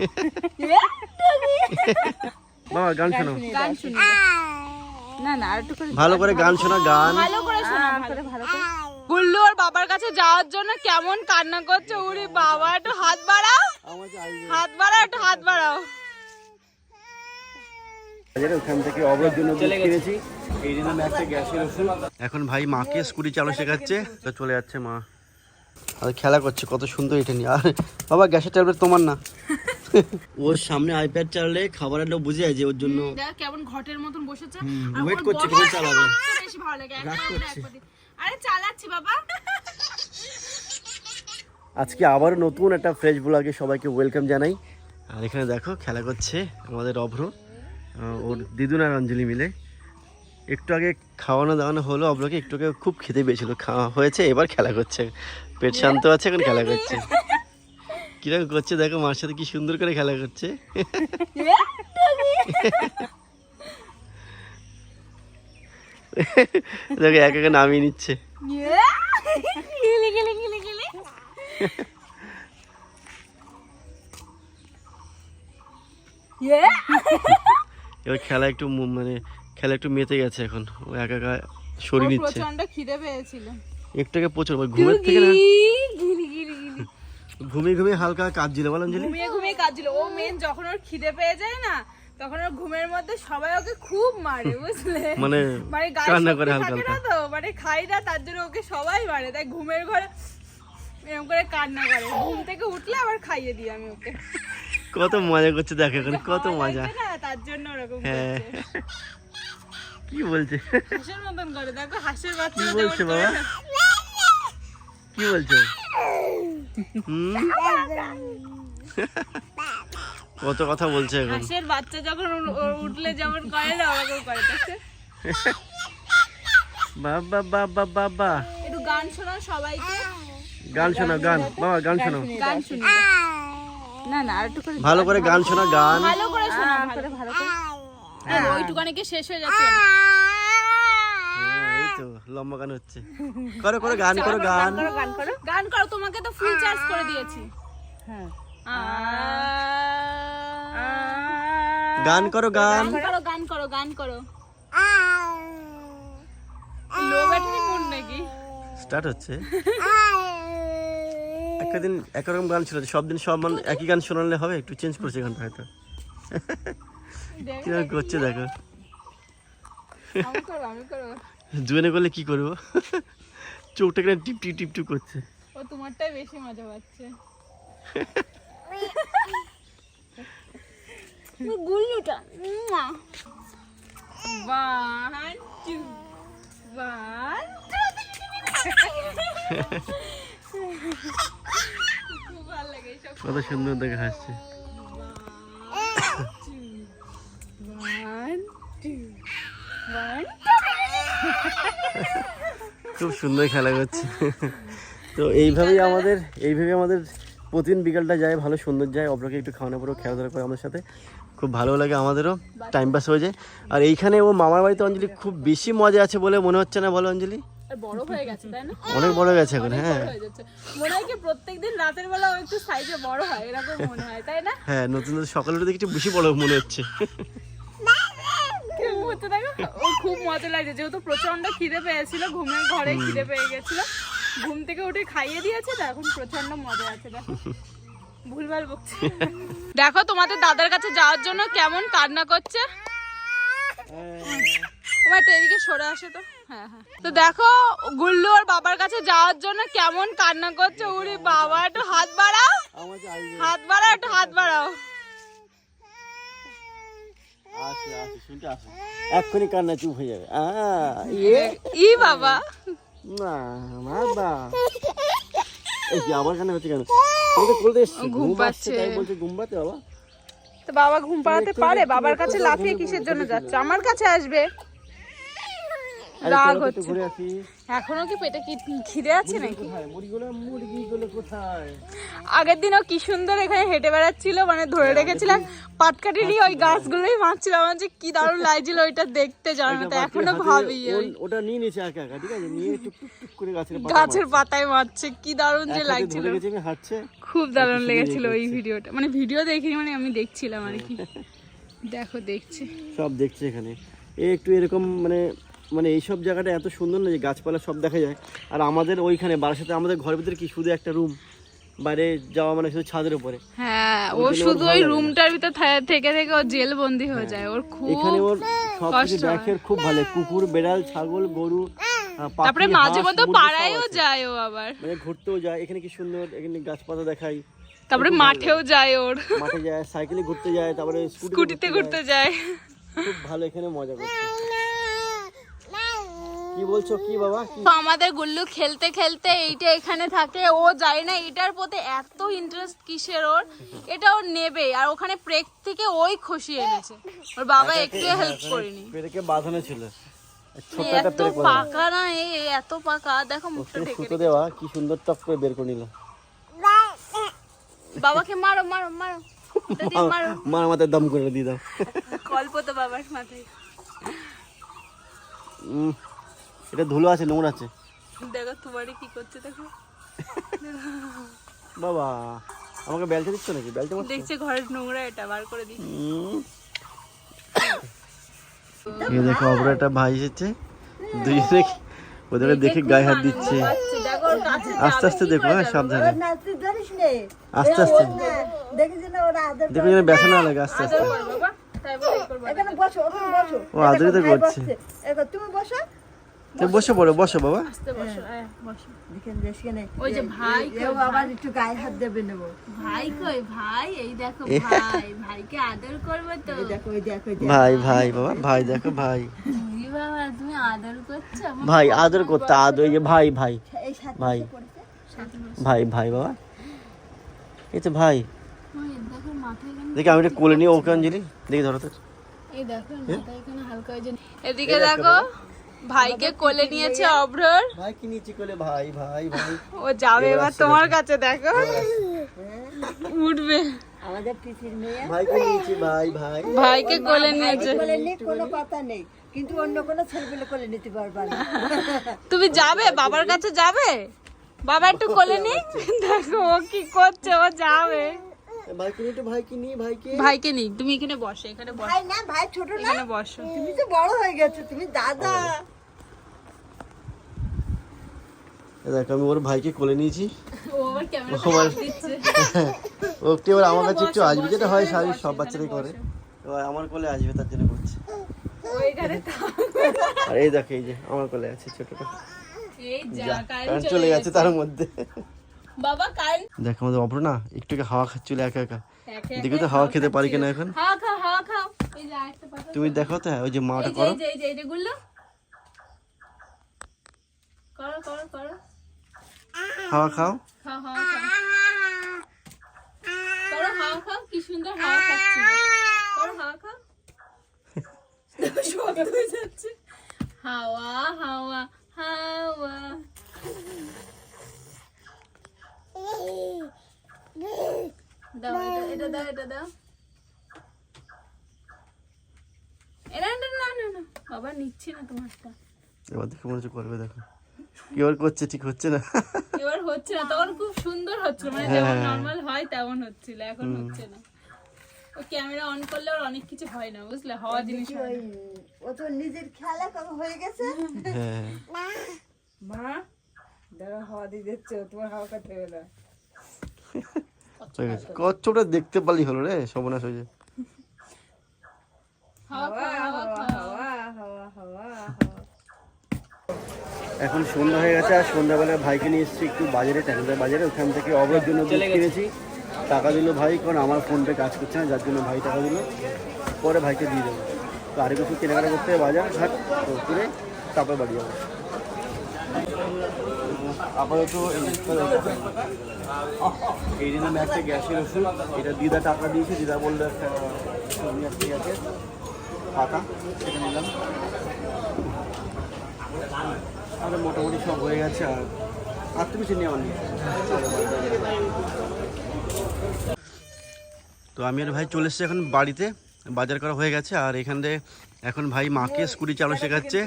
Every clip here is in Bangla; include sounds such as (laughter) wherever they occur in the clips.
(laughs) বাবা গান শোনো গান শুনি। না না আর একটু করে ভালো করে গান শোনা গান। ভালো করে শোনা ভালো ভালো করে গুল্লু ওর বাবার কাছে যাওয়ার জন্য কেমন কান্না করছে? উরি বাবা একটু হাত বাড়াও। হাত বাড়াও একটু হাত বাড়াও। ওখান থেকে অবরোধ জন্য কিনেছি। এই জন্য একটা গ্যাসের এখন ভাই মাকে স্কুটি চালানো শেখাচ্ছে তো চলে যাচ্ছে মা। আর খেলা করছে কত সুন্দর এটা নিয়ে। আর বাবা গ্যাসের ট্যাবলেট তোমার না। (laughs) ওর সামনে আইপ্যাড চালালে খাবারের লোক বুঝে যায় যে ওর জন্য দেখ কেমন ঘটের মতন বসেছে। ওয়েট করছে কখন চালাবে? বেশি ভালো লাগে। আরে চালাচ্ছি বাবা। আজকে আবার নতুন একটা ফ্রেশ ব্লগে সবাইকে ওয়েলকাম জানাই। আর এখানে দেখো খেলা করছে আমাদের অভ্র ওর দিদুন আর অঞ্জলি মিলে। একটু আগে খাওয়ানো দাওয়ানো হলো অভ্রকে একটু আগে খুব খেতে পেয়েছিল। খাওয়া হয়েছে এবার খেলা করছে। পেট শান্ত আছে এখন খেলা করছে। কীরকম করছে? দেখো মার সাথে কি সুন্দর করে খেলা করছে। দেখো এক একে নামিয়ে নিচ্ছে। এবার খেলা একটু মানে খেলা একটু মেতে গেছে এখন। ও একা একা সরি নিচ্ছে। প্রচণ্ড খিদে পেয়েছিল। একটু প্রচুর ঘুমের থেকে না ঘুমিয়ে ঘুমিয়ে হালকা কাঁদছিল বল অঞ্জলি ঘুমিয়ে ঘুমিয়ে কাঁদছিল। ও মেন যখন ওর খিদে পেয়ে যায় না তখন ওর ঘুমের মধ্যে সবাই ওকে খুব মারে বুঝলে? মানে মানে কান্না করে হালকা হালকা। তো? মানে খাই না তার জন্য ওকে সবাই মারে। তাই ঘুমের ঘরে এরকম করে কান্না করে। ঘুম থেকে উঠলে আবার খাইয়ে দিই আমি ওকে। কত মজা করছে দেখো এখন কত মজা। তার জন্য ওরকম হ্যাঁ। কি বলছে? হাঁসের মতন করে দেখো হাঁসের বাচ্চা বলছে বাবা? কি বলছে? কত কথা বলছে এখন। হাঁসের বাচ্চা যখন উঠলে যেমন করে না ওরকম করে দেখছে বাবা বাবা বাবা একটু গান শোনাও সবাইকে। গান শোনো গান। বাবা গান শোনো গান শুনি। না না আর একটু করে ভালো করে গান শোনা গান। ভালো করে শোনা ভালো করে ভালো করে। এই ওইটুকানি কি শেষ হয়ে যাচ্ছে। হ্যাঁ, লম্বা গান হচ্ছে। করো করো গান করো গান গান। করো গান করো। তোমাকে তো ফুল চার্জ করে দিয়েছি। হ্যাঁ। গান করো গান গান। করো গান করো গান করো। লো ব্যাটারি মুড নাকি? স্টার্ট হচ্ছে। একটা দিন একরকম গান ছিল সব দিন সব মান একই গান শোনালে হবে একটু চেঞ্জ করছে গানটা হয়তো। কীরকম করছে দেখো। আমি করো আমি করো জুয়েনে করলে কি করব? চোখটা কেন টিপ টিপ টিপ টিপ করছে। ও তোমারটাই বেশি মজা পাচ্ছে। গুল্লুটা ওয়ান টু ওয়ান খুব ভালো লাগে সব কত সুন্দর দেখে হাসছে ওয়ান টু ওয়ান খুব সুন্দর খেলা করছে। তো এইভাবেই আমাদের এইভাবে আমাদের প্রতিদিন বিকালটা যায় ভালো সুন্দর যায়। অপরাকে একটু খাওয়ানো পরেও খেলাধুলা করে আমাদের সাথে। খুব ভালো লাগে আমাদেরও টাইম পাস হয়ে যায়। আর এইখানে ও মামার বাড়িতে অঞ্জলি খুব বেশি মজা আছে বলে মনে হচ্ছে না বলো অঞ্জলি? বড় হয়ে গেছে তাই না? অনেক বড় গেছে এখন হ্যাঁ। হয়ে যাচ্ছে। মনে হয় কি প্রত্যেকদিন রাতের বেলা একটু সাইজে বড় হয় এরকম মনে হয় তাই না? হ্যাঁ নতুন নতুন সকালে উঠে দেখি একটু বেশি বড় মনে হচ্ছে। হচ্ছে দেখো? ও খুব মজা লাগছে যেহেতু প্রচণ্ড খিদে পেয়েছিল ঘুমের ঘরে খিদে পেয়ে গেছিল। ঘুম থেকে উঠে খাইয়ে দিয়েছে তো এখন প্রচণ্ড মজা আছে দেখো। ভুলভাল বকছে। দেখো তোমাদের দাদার কাছে যাওয়ার জন্য কেমন কান্না করছে। তোমার একটু এদিকে সরে আসে তো। হ্যাঁ হ্যাঁ। তো দেখো গুল্লু ওর বাবার কাছে যাওয়ার জন্য কেমন কান্না করছে উরি বাবা একটু হাত বাড়াও। হাত বাড়াও একটু হাত বাড়াও আসে আসে শুনতে আসে এক্ষুনি কান্না চুপ হয়ে যাবে। ইয়ে। ই বাবা। না বাবা এই কি আবার কান্না হচ্ছে কেন? তুমি তো বলতে ঘুম পাচ্ছে। তাই বলছে ঘুম বাবা। তো বাবা ঘুম পাড়াতে পারে বাবার কাছে লাফিয়ে কিসের জন্য যাচ্ছে? আমার কাছে আসবে। রাগ হচ্ছে। এখনও কি পেটে কি খিদে আছে নাকি? আগের দিনও কি সুন্দর এখানে হেঁটে বেড়াচ্ছিল মানে ধরে রেখেছিলাম। পাটকাঠি নিয়ে ওই গাছগুলোই মারছিল আমার যে কি দারুণ লাগছিল ওইটা দেখতে জানো তো এখনও ভাবি ওটা নিয়ে নিয়েছে একা একা ঠিক আছে? নিয়ে টুক টুক টুক করে গাছের পাতা গাছের পাতায় মারছে কি দারুণ যে লাগছিল। খুব দারুণ লেগেছিল ওই ভিডিওটা মানে ভিডিও দেখিনি মানে আমি দেখছিলাম আর কি। (laughs) দেখো দেখছি। সব দেখছে এখানে। এ একটু এরকম মানে মানে এইসব জায়গাটা এত সুন্দর না যে গাছপালা সব দেখা যায়। আর আমাদের ওইখানে বারাসাতে আমাদের ঘরের ভিতরে কি শুধু একটা রুম বাইরে যাওয়া মানে শুধু ছাদের উপরে। হ্যাঁ ও শুধু ওই রুমটার ভিতর থেকে থেকে ও জেল বন্দি হয়ে যায়। ওর খুব এখানে ওর সব কিছু দেখে খুব ভালো। কুকুর বেড়াল ছাগল গরু তারপরে মাঝে মধ্যে পাড়ায়ও যায় ও আবার। মানে ঘুরতেও যায়। এখানে কি সুন্দর এখানে গাছপালা দেখাই তারপরে মাঠেও যায় ওর। মাঠে যায় সাইকেলে ঘুরতে যায় তারপরে স্কুটিতে ঘুরতে যায়। খুব ভালো এখানে মজা করছে। কি বলছো? কি বাবা? আমাদের গুল্লু খেলতে খেলতে এইটা এখানে থাকে। ও যায় না এটার প্রতি এত ইন্টারেস্ট কিসের ওর? এটা ওর নেবে আর ওখানে প্রেক থেকে ওই খুশি এনেছে। ওর বাবা একটু হেল্প করেনি। পেরেকে বাঁধানো ছিল। এত পাকা না এ এত পাকা। দেখো মুখটা ঢেকে দেওয়া কি সুন্দর টপ করে বের করে নিল। বাবাকে মারো মারো মারো। মার। মাথায় দম করে দিয়ে দাও। গল্প তো বাবার মাথায়। এটা ধুলো আছে নোংরা আছে। দেখো তোমারই কি করছে দেখো। বাবা আমাকে বেলচা দিচ্ছ নাকি? বেলচা মারছো? দেখছে ঘরের নোংরা এটা বার করে দিই উম। এই দেখো অপর একটা ভাই এসেছে। দুজনে কি- ওদের দেখে গায়ে হাত দিচ্ছে। আস্তে আস্তে দেখো হ্যাঁ সাবধানে। আস্তে আস্তে। দেখেছি না ওরা আদর দেখো যেন ব্যথা না লাগে আস্তে আস্তে। ও আদরই তো করছে। তুমি বসো। তো বসে পড়ো বসো। বাবা। আস্তে বসো হ্যাঁ বসো। দেখেন দেখেন ওই যে ভাই এও একটু গায়ে হাত দেবে নেব। ভাই কই ভাই? এই দেখো ভাই ভাইকে আদর করবে তো। এই দেখো ওই দেখো ওই দেখো। ভাই ভাই বাবা ভাই দেখো ভাই। এই বাবা তুমি আদর করছ? ভাই আদর করতে আদর এই যে ভাই ভাই। ভাই। ভাই ভাই বাবা। এই তো ভাই। দেখো দেখি আমি এটা কোলে নিয়ে ওকে অঞ্জলি দেখি ধরো তো। এই দেখো এখানে হালকা ওই যে এদিকে দেখো। ভাইকে কোলে নিয়েছে অভ্রর ভাই কি নিচে কোলে? ভাই ভাই ভাই। ও যাবে এবার তোমার কাছে দেখো। উঠবে। আমাদের পিসির মেয়ে। ভাই কি নিচে ভাই ভাই। ভাইকে কোলে নিয়েছে। কোলে নিয়ে কোনো কথা নেই। কিন্তু অন্য কোনো ছেলেপেলে কোলে নিতে পারবা না। তুমি যাবে? বাবার কাছে যাবে? বাবা একটু কোলে নি দেখো ও কি করছে? ও যাবে। ভাই কি নিয়ে ভাই কি নিয়ে ভাই কি ভাইকে নি তুমি এখানে বসো এখানে বসো। ভাই না ভাই ছোট না। এখানে বসো। তুমি তো বড় হয়ে গেছো তুমি দাদা। এই দেখো আমি ওর ভাইকে কোলে নিয়েছি। ও আবার ক্যামেরা ও আবার দিচ্ছে। (laughs) ও একটু এবার আমার কাছে একটু আসবে যেটা হয় স্বাভাবিক সব বাচ্চারাই করে। এবার আমার কোলে আসবে তার জন্য করছে। ওইখানে আর এই দেখো এই যে আমার কোলে আছে ছোটটা। চলে গেছে। তার মধ্যে। বাবা কারেন্ট দেখো আমাদের অপর না একটু হাওয়া খাচ্ছিল একা একা। দেখি তো হাওয়া খেতে পারি কিনা এখন? হাওয়া খাও হাওয়া খাও। এই যে আরেকটা পাতা তুমি দেখো তো ওই যে মাটা করো। এই যে এই যে করো করো করো। হাওয়া খাও। খাও হাওয়া খাও। করো হাওয়া খাও কি সুন্দর হাওয়া খাচ্ছিল। করো হাওয়া খাও। (laughs) শব্দ হয়ে যাচ্ছে। হাওয়া হাওয়া হাওয়া দাও এটা এটা দাও এটা দাও এটা না না না না। বাবা নিচ্ছি না তোমারটা এবার দেখো মনে হচ্ছে করবে দেখো। এবার করছে ঠিক হচ্ছে না। এবার হচ্ছে না তখন খুব সুন্দর হচ্ছিল মানে হ্যাঁ, যেমন হ্যাঁ। নর্মাল হয় তেমন হচ্ছিল এখন হচ্ছে না। ও ক্যামেরা অন করলে ওর অনেক কিছু হয় না বুঝলে? হওয়া জিনিস হয়। ও তো নিজের খেলা কবে হয়ে গেছে। হ্যাঁ। মা। দাঁড়া হাওয়া দিয়ে দিচ্ছে তোমার হাওয়া খাতে হবে না হয়ে গেছে কচ্ছপটা দেখতে পারলি হলো রে সর্বনাশ হয়ে হাওয়া এখন সন্ধ্যা হয়ে গেছে আর সন্ধ্যাবেলা ভাইকে নিয়ে এসেছি একটু বাজারে ট্যাংরা বাজারে। ওখান থেকে অবয়ের জন্য দুধ কিনেছি। টাকা দিল ভাই কারণ আমার ফোনপে কাজ করছে না যার জন্য ভাই টাকা দিল। পরে ভাইকে দিয়ে দেবো। তো আরও কিছু কেনাকাটা করতে বাজার ঘাট তো করে তারপর বাড়ি যাব। আপাতত এই দিন আমি একটা গ্যাসের ওষুধ এটা দিদা টাকা দিয়েছে, দিদা বলল একটা একটা গ্যাসের পাতা সেটা নিলাম। আর মোটামুটি সব হয়ে গেছে আর আর তুমি চিনি আমার নেই। তো আমি আর ভাই চলে এসেছি এখন বাড়িতে, বাজার করা হয়ে গেছে আর এখান থেকে এখন ভাই মাকে স্কুটি চালানো শেখাচ্ছে।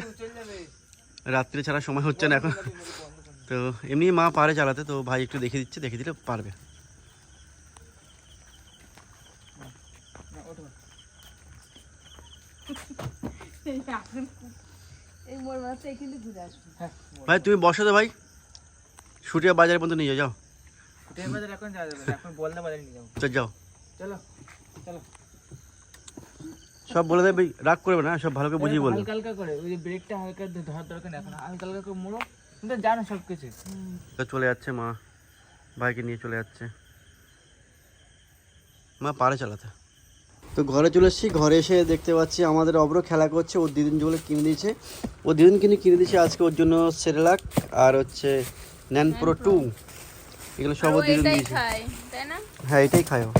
রাত্রে ছাড়া সময় হচ্ছে না এখন। তো এমনি মা পারে চালাতে তো ভাই একটু দেখে দিচ্ছে দেখে দিলে পারবে। ভাই তুমি বসো তো ভাই। ছুটিয়া বাজারের পর্যন্ত নিয়ে যাও। যাব চল যাও। চলো চলো। সব বলে দেবে রাগ করবে না সব ভালো করে বুঝিয়ে বলবে। হালকা হালকা করে ওই যে ব্রেকটা হালকা ধ- ধরার দরকার এখন। হালকা হালকা করে মোড়ো তুমি জানো সব কিছু তো চলে যাচ্ছে মা ভাইকে নিয়ে চলে যাচ্ছে। মা পারে চালাতে। তো ঘরে চলে এসেছি ঘরে এসে দেখতে পাচ্ছি আমাদের অব্র খেলা করছে ওর দিদিন যেগুলো কিনে দিয়েছে। ও দিদিন কিনে কিনে দিয়েছে আজকে ওর জন্য সেরেলাক আর হচ্ছে ন্যান প্রো টু। এগুলো সব ও দিদিন দিয়েছে। খায় তাই না? হ্যাঁ এটাই খায় ও।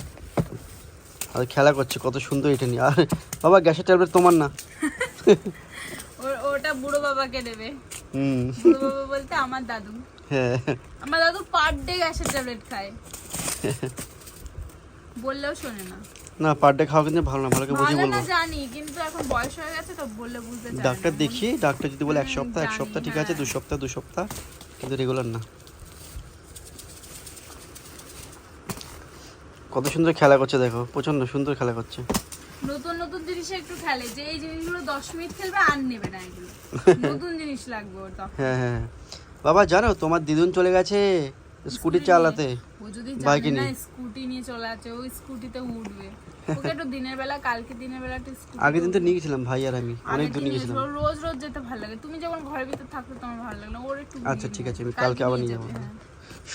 আর খেলা করছে কত সুন্দর এটা নিয়ে। আর বাবা গ্যাসের ট্যাবলেট তোমার না। ওটা বুড়ো বাবাকে দেবে। হুম। বুড়ো বাবা বলতে আমার দাদু। হ্যাঁ। আমার দাদু পার ডে গ্যাসের ট্যাবলেট খায়। বললেও শোনে না। না পার ডে খাওয়া কিন্তু ভালো না ভালো করে বুঝিয়ে বলব। জানি কিন্তু এখন বয়স হয়ে গেছে তো বললে বুঝতে চায় ডাক্তার দেখি ডাক্তার যদি বলে এক সপ্তাহ এক সপ্তাহ ঠিক আছে। দু সপ্তাহ দু সপ্তাহ কিন্তু রেগুলার না। কত সুন্দর খেলা করছে দেখো প্রচণ্ড সুন্দর খেলা করছে। নতুন নতুন জিনিসে একটু খেলে যে এই জিনিসগুলো দশ মিনিট খেলবে আর নেবে না এগুলো। (laughs) নতুন জিনিস লাগবে ওর তখন। হ্যাঁ হ্যাঁ। বাবা জানো তোমার দিদুন চলে গেছে স্কুটি চালাতে। ও যদি বাইকে জানে না। স্কুটি নিয়ে চলে আছে ওই স্কুটিতে উঠবে। (laughs) ওকে একটু দিনের বেলা কালকে দিনের বেলা একটু স্কুটি আগের দিন তো নিয়ে গেছিলাম ভাই আর আমি অনেক দূর নিয়ে গেছিলাম রোজ রোজ যেতে ভালো লাগে। তুমি যেমন ঘরের ভিতর থাকতে তোমার ভালো লাগে ওর একটু আচ্ছা ঠিক আছে আমি কালকে আবার নিয়ে যাব। হ্যাঁ।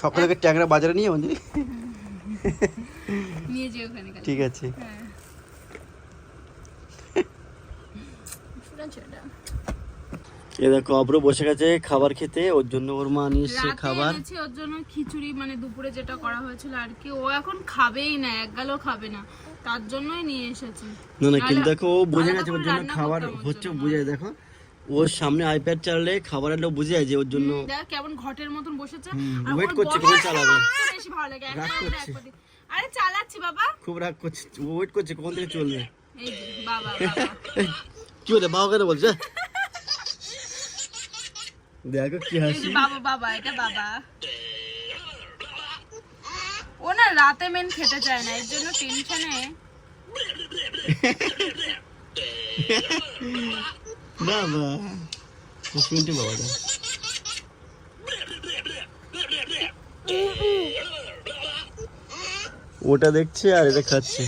সকালে ট্যাংরা বাজারে নিয়ে যাব (laughs) নিয়ে যেও ওখানে। ঠিক আছে। হ্যাঁ। এ দেখো অব্র বসে গেছে খাবার খেতে ওর জন্য ওর মা নিয়ে এসছে খাবার। এনেছি ওর জন্য খিচুড়ি মানে দুপুরে যেটা করা হয়েছিল আর কি। ও এখন খাবেই না এক গালও খাবে না। তার জন্যই নিয়ে এসেছি। না না কিন্তু দেখো ও বুঝে গেছে ওর জন্য খাবার হচ্ছে বুঝে দেখো। ওর সামনে আইপ্যাড চালালে খাবারের লোক বুঝে যায় যে ওর জন্য দেখ কেমন ঘটের মতন বসেছে। wait করছে কখন চালাবে। বেশি ভালো লাগে। রাগ একটা করছে। আরে চালাচ্ছি বাবা। খুব রাগ করছে। ওয়েট করছে কখন থেকে চলবে? এই বাবা বাবা। (laughs) কি হতে বাবা কেন বলছে। দেখো কি হাসি। বাবা বাবা এটা বাবা। ও না রাতে মেন খেতে চায় না এর জন্য টেনশনে (laughs) বাবা। শুনতে বাবা। ওটা দেখছে আর এটা খাচ্ছে।